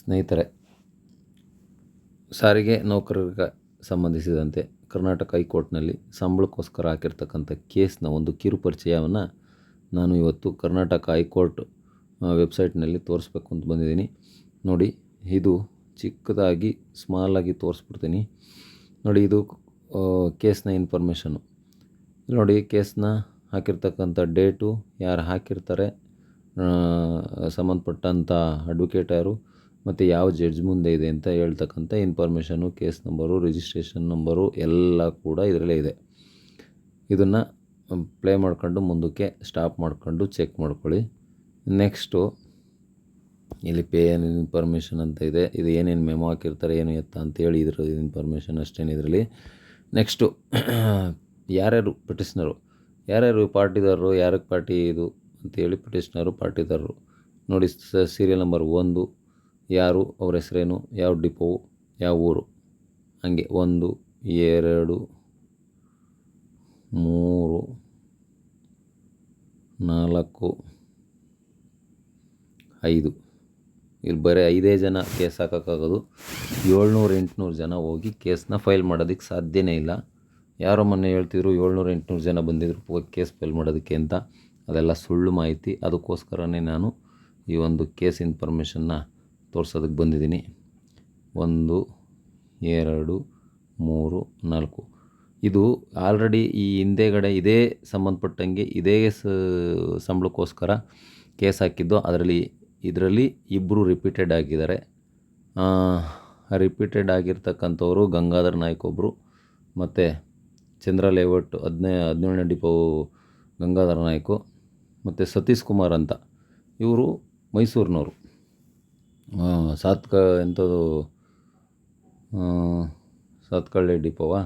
ಸ್ನೇಹಿತರೆ, ಸಾರಿಗೆ ನೌಕರರಿಗೆ ಸಂಬಂಧಿಸಿದಂತೆ ಕರ್ನಾಟಕ ಹೈಕೋರ್ಟ್ನಲ್ಲಿ ಸಂಬಳಕ್ಕೋಸ್ಕರ ಹಾಕಿರ್ತಕ್ಕಂಥ ಕೇಸ್ನ ಒಂದು ಕಿರು ಪರಿಚಯವನ್ನು ನಾನು ಇವತ್ತು ಕರ್ನಾಟಕ ಹೈಕೋರ್ಟ್ ವೆಬ್ಸೈಟ್ನಲ್ಲಿ ತೋರಿಸ್ಬೇಕು ಅಂತ ಬಂದಿದ್ದೀನಿ. ನೋಡಿ, ಇದು ಚಿಕ್ಕದಾಗಿ ಸ್ಮಾಲಾಗಿ ತೋರಿಸ್ಬಿಡ್ತೀನಿ. ನೋಡಿ, ಇದು ಕೇಸ್ನ ಇನ್ಫಾರ್ಮೇಷನು. ನೋಡಿ, ಕೇಸ್ನ ಹಾಕಿರ್ತಕ್ಕಂಥ ಡೇಟು ಯಾರು ಹಾಕಿರ್ತಾರೆ ಸಂಬಂಧಪಟ್ಟಂಥ ಅಡ್ವೊಕೇಟ್ ಯಾರು ಮತ್ತು ಯಾವ ಜಡ್ಜ್ ಮುಂದೆ ಇದೆ ಅಂತ ಹೇಳ್ತಕ್ಕಂಥ information case number registration number ಎಲ್ಲ ಕೂಡ ಇದರಲ್ಲೇ ಇದೆ. ಇದನ್ನು ಪ್ಲೇ ಮಾಡ್ಕೊಂಡು ಮುಂದಕ್ಕೆ ಸ್ಟಾಪ್ ಮಾಡ್ಕೊಂಡು ಚೆಕ್ ಮಾಡ್ಕೊಳ್ಳಿ. ನೆಕ್ಸ್ಟು ಇಲ್ಲಿ ಪೇ ಇನ್ಫಾರ್ಮೇಷನ್ ಅಂತ ಇದೆ. ಇದು ಏನೇನು ಮೆಮೊ ಹಾಕಿರ್ತಾರೆ, ಏನು ಎತ್ತ ಅಂತೇಳಿ ಇದ್ರ ಇನ್ಫಾರ್ಮೇಷನ್ ಅಷ್ಟೇನು ಇದರಲ್ಲಿ. ನೆಕ್ಸ್ಟು ಯಾರ್ಯಾರು ಪಿಟಿಷ್ನರು ಯಾರ್ಯಾರು ಪಾರ್ಟಿದಾರರು, ಯಾರಿಗೆ ಪಾರ್ಟಿ ಇದು ಅಂತೇಳಿ ಪಿಟಿಷ್ನರು ಪಾರ್ಟಿದಾರರು. ನೋಡಿ ಸೀರಿಯಲ್ ನಂಬರ್ ಒಂದು ಯಾರು ಅವ್ರ ಹೆಸರೇನು, ಯಾವ ಡಿಪೋವು ಯಾವ ಊರು? ಹಾಗೆ ಒಂದು, ಎರಡು, ಮೂರು, ನಾಲ್ಕು, ಐದು. ಇಲ್ಲಿ ಬರೀ ಐದೇ ಜನ ಕೇಸ್ ಹಾಕೋಕ್ಕಾಗೋದು. ಏಳ್ನೂರು, ಎಂಟುನೂರು ಜನ ಹೋಗಿ ಕೇಸನ್ನ ಫೈಲ್ ಮಾಡೋದಕ್ಕೆ ಸಾಧ್ಯನೇ ಇಲ್ಲ. ಯಾರೋ ಮೊನ್ನೆ ಹೇಳ್ತಿದ್ರು ಏಳ್ನೂರು, ಎಂಟುನೂರು ಜನ ಬಂದಿದ್ರು ಕೇಸ್ ಫೈಲ್ ಮಾಡೋದಕ್ಕೆ ಅಂತ. ಅದೆಲ್ಲ ಸುಳ್ಳು ಮಾಹಿತಿ. ಅದಕ್ಕೋಸ್ಕರನೇ ನಾನು ಈ ಒಂದು ಕೇಸ್ ಇನ್ಫಾರ್ಮೇಷನ್ನ ತೋರ್ಸೋದಕ್ಕೆ ಬಂದಿದ್ದೀನಿ. ಒಂದು, ಎರಡು, ಮೂರು, ನಾಲ್ಕು. ಇದು ಆಲ್ರೆಡಿ ಈ ಹಿಂದೆಗಡೆ ಇದೇ ಸಂಬಂಧಪಟ್ಟಂಗೆ ಇದೇ ಸಂಬಳಕ್ಕೋಸ್ಕರ ಕೇಸ್ ಹಾಕಿದ್ದು. ಅದರಲ್ಲಿ, ಇದರಲ್ಲಿ ಇಬ್ಬರು ರಿಪೀಟೆಡ್ ಆಗಿದ್ದಾರೆ. ರಿಪೀಟೆಡ್ ಆಗಿರ್ತಕ್ಕಂಥವರು ಗಂಗಾಧರ್ ನಾಯ್ಕ್ ಒಬ್ಬರು ಮತ್ತು ಚಂದ್ರ ಲೇಔಟ್ ಹದಿನೈ, ಹದಿನೇಳನೇ ಡಿಪೋ ಗಂಗಾಧರ ನಾಯ್ಕು ಮತ್ತು ಸತೀಶ್ ಕುಮಾರ್ ಅಂತ. ಇವರು ಮೈಸೂರಿನವರು. ಸಾತ್ಕ ಎಂಥದ್ದು ಸಾತ್ಕಳ್ಳಿ ಡಿಪೋವಾ?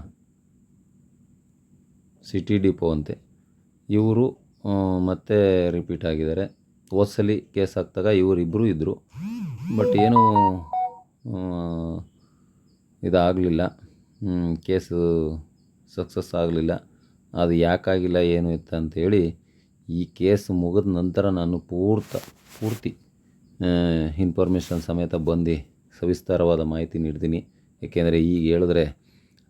ಸಿಟಿ ಡಿಪೋ ಅಂತೆ. ಇವರು ಮತ್ತೆ ರಿಪೀಟ್ ಆಗಿದ್ದಾರೆ. ಹೋದ್ಸಲಿ ಕೇಸ್ ಹಾಕಿದಾಗ ಇವರಿಬ್ಬರು ಇದ್ದರು ಬಟ್ ಏನೂ ಇದಾಗಲಿಲ್ಲ. ಕೇಸು ಸಕ್ಸಸ್ ಆಗಲಿಲ್ಲ. ಅದು ಯಾಕಾಗಿಲ್ಲ ಏನು ಇತ್ತು ಅಂತೇಳಿ ಈ ಕೇಸ್ ಮುಗಿದ ನಂತರ ನಾನು ಪೂರ್ತ, ಪೂರ್ತಿ ಇನ್ಫಾರ್ಮೇಷನ್ ಸಮೇತ ಬಂದು ಸವಿಸ್ತಾರವಾದ ಮಾಹಿತಿ ನೀಡ್ತೀನಿ. ಏಕೆಂದರೆ ಈಗ ಹೇಳಿದ್ರೆ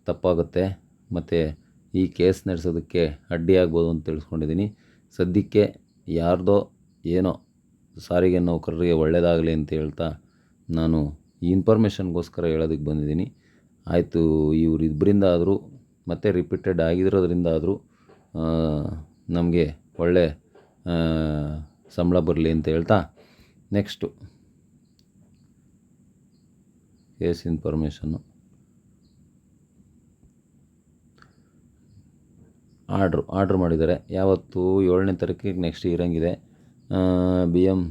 ತಪ್ಪಾಗುತ್ತೆ. ಮತ್ತು ಈ ಕೇಸ್ ನಡೆಸೋದಕ್ಕೆ ಅಡ್ಡಿಯಾಗ್ಬೋದು ಅಂತ ತಿಳಿಸ್ಕೊಂಡಿದ್ದೀನಿ. ಸದ್ಯಕ್ಕೆ ಯಾರ್ದೋ ಏನೋ ಸಾರಿಗೆ ನೌಕರರಿಗೆ ಒಳ್ಳೆಯದಾಗಲಿ ಅಂತ ಹೇಳ್ತಾ ನಾನು ಈ ಇನ್ಫಾರ್ಮೇಷನ್ಗೋಸ್ಕರ ಹೇಳೋದಕ್ಕೆ ಬಂದಿದ್ದೀನಿ. ಆಯಿತು, ಇವ್ರು ಇಬ್ಬರಿಂದ ಆದರೂ ಮತ್ತೆ ರಿಪೀಟೆಡ್ ಆಗಿರೋದ್ರಿಂದ ಆದರೂ ನಮಗೆ ಒಳ್ಳೆ ಸಂಬಳ ಬರಲಿ ಅಂತ ಹೇಳ್ತಾ ನೆಕ್ಸ್ಟು. ಕೇಸ್ ಇನ್ಫಾರ್ಮೇಷನ್ನು ಆರ್ಡ್ರು, ಆರ್ಡ್ರ್ ಮಾಡಿದ್ದಾರೆ. ಯಾವತ್ತು ಏಳನೇ ತಾರೀಕಿಗೆ ನೆಕ್ಸ್ಟ್ ಇರೋಂಗಿದೆ ಬಿ ಎಂ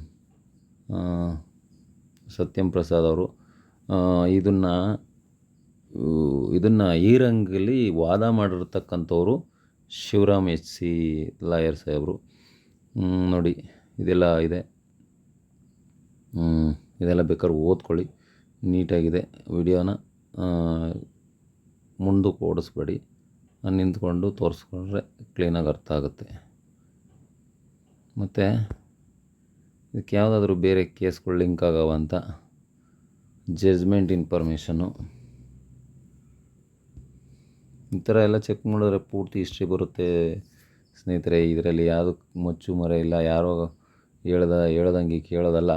ಸತ್ಯಂ ಪ್ರಸಾದ್ ಅವರು ಇದನ್ನು ಇದನ್ನು ಈ ರಂಗಲ್ಲಿ ವಾದ ಮಾಡಿರ್ತಕ್ಕಂಥವ್ರು ಶಿವರಾಮ್ ಎಚ್ ಸಿ ಲಾಯರ್ ಸಾಹೇಬರು. ನೋಡಿ, ಇದೆಲ್ಲ ಇದೆ. ಇದೆಲ್ಲ ಬೇಕಾದ್ರೆ ಓದ್ಕೊಳ್ಳಿ. ನೀಟಾಗಿದೆ. ವಿಡಿಯೋನ ಮುಂದಕ್ಕೆ ಓಡಿಸ್ಬೇಡಿ. ನಿಂತ್ಕೊಂಡು ತೋರಿಸ್ಕೊಂಡ್ರೆ ಕ್ಲೀನಾಗಿ ಅರ್ಥ ಆಗುತ್ತೆ. ಮತ್ತು, ಇದಕ್ಕೆ ಯಾವುದಾದ್ರೂ ಬೇರೆ ಕೇಸ್ಗಳು ಲಿಂಕ್ ಆಗವಂತ ಜಜ್ಮೆಂಟ್ ಇನ್ಫಾರ್ಮೇಷನು ಈ ಥರ ಎಲ್ಲ ಚೆಕ್ ಮಾಡಿದ್ರೆ ಪೂರ್ತಿ ಹಿಸ್ಟ್ರಿ ಬರುತ್ತೆ. ಸ್ನೇಹಿತರೆ, ಇದರಲ್ಲಿ ಯಾವುದಕ್ಕೆ ಮಚ್ಚು ಮರ ಇಲ್ಲ, ಯಾರೋ ಹೇಳ್ದ, ಹೇಳ್ದಂಗೆ ಕೇಳೋದಲ್ಲ.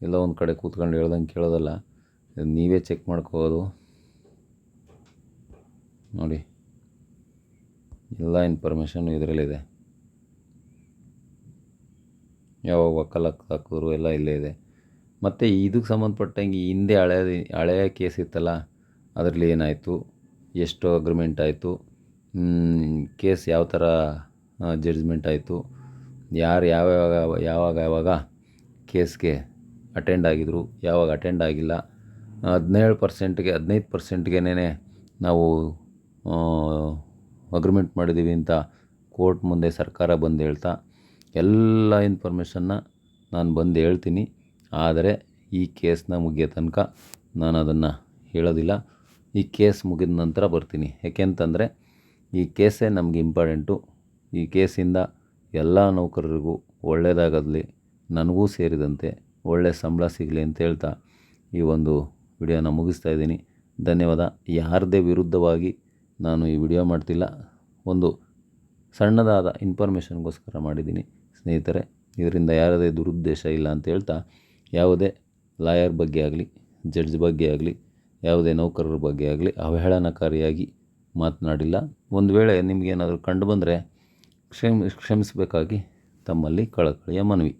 ಎಲ್ಲ ಒಂದು ಕಡೆ ಕೂತ್ಕೊಂಡು ಹೇಳ್ದಂಗೆ ಕೇಳೋದಲ್ಲ ನೀವೇ ಚೆಕ್ ಮಾಡ್ಕೋಬೋದು. ನೋಡಿ. ಎಲ್ಲ ಇನ್ಫಾರ್ಮೇಷನ್ ಇದರಲ್ಲಿದೆ ಯಾವಾಗ ವಕಾಲತ್ ಹಾಕಿದ್ರು ಎಲ್ಲ ಇಲ್ಲೇ ಇದೆ. ಮತ್ತು ಇದಕ್ಕೆ ಸಂಬಂಧಪಟ್ಟಂಗೆ ಹಿಂದೆ ಹಳೆಯ ಹಳೆಯ ಕೇಸ್ ಇತ್ತಲ್ಲ, ಅದರಲ್ಲಿ ಏನಾಯಿತು? ಎಷ್ಟು ಅಗ್ರಿಮೆಂಟ್ ಆಯಿತು. ಕೇಸ್ ಯಾವ ಥರ ಜಡ್ಜ್ಮೆಂಟ್ ಆಯಿತು? ಯಾರು ಯಾವಾಗ ಯಾವಾಗ ಯಾವಾಗ ಕೇಸ್ಗೆ ಅಟೆಂಡ್ ಆಗಿದ್ರು, ಯಾವಾಗ ಅಟೆಂಡ್ ಆಗಿಲ್ಲ, ಹದಿನೇಳು ಪರ್ಸೆಂಟ್ಗೆ ಹದಿನೈದು ಪರ್ಸೆಂಟ್ಗೆನೇ ನಾವು ಅಗ್ರಿಮೆಂಟ್ ಮಾಡಿದ್ದೀವಿ ಅಂತ ಕೋರ್ಟ್ ಮುಂದೆ ಸರ್ಕಾರ ಬಂದು ಹೇಳ್ತಾ, ಎಲ್ಲ ಇನ್ಫಾರ್ಮೇಷನ್ನ ನಾನು ಬಂದು ಹೇಳ್ತೀನಿ. ಆದರೆ ಈ ಕೇಸ್ನ ಮುಗಿಯೋ ತನಕ ನಾನು ಅದನ್ನು ಹೇಳೋದಿಲ್ಲ. ಈ ಕೇಸ್ ಮುಗಿದ ನಂತರ ಬರ್ತೀನಿ. ಯಾಕೆಂತಂದರೆ, ಈ ಕೇಸೇ ನಮಗೆ ಇಂಪಾರ್ಟೆಂಟು ಈ ಕೇಸಿಂದ ಎಲ್ಲ ನೌಕರರಿಗೂ ಒಳ್ಳೆಯದಾಗಲಿ ನನಗೂ ಸೇರಿದಂತೆ ಒಳ್ಳೆಯ ಸಂಬಳ ಸಿಗಲಿ ಅಂತ ಹೇಳ್ತಾ ಈ ಒಂದು ವಿಡಿಯೋನ ಮುಗಿಸ್ತಾ ಇದ್ದೀನಿ. ಧನ್ಯವಾದ. ಯಾರದೇ ವಿರುದ್ಧವಾಗಿ ನಾನು ಈ ವಿಡಿಯೋ ಮಾಡ್ತಿಲ್ಲ. ಒಂದು ಸಣ್ಣದಾದ ಇನ್ಫಾರ್ಮೇಷನ್ಗೋಸ್ಕರ ಮಾಡಿದ್ದೀನಿ. ಸ್ನೇಹಿತರೆ, ಇದರಿಂದ ಯಾರದೇ ದುರುದ್ದೇಶ ಇಲ್ಲ ಅಂತ ಹೇಳ್ತಾ ಯಾವುದೇ ಲಾಯರ್ ಬಗ್ಗೆ ಆಗಲಿ, ಜಡ್ಜ್ ಬಗ್ಗೆ ಆಗಲಿ, ಯಾವುದೇ ನೌಕರರ ಬಗ್ಗೆ ಆಗಲಿ ಅವಹೇಳನಕಾರಿಯಾಗಿ ಮಾತನಾಡಿಲ್ಲ. ಒಂದು ವೇಳೆ ನಿಮಗೇನಾದರೂ ಕಂಡು ಬಂದರೆ ಕ್ಷಮಿ, ಕ್ಷಮಿಸಬೇಕಾಗಿ ತಮ್ಮಲ್ಲಿ ಕಳಕಳಿಯ ಮನವಿ.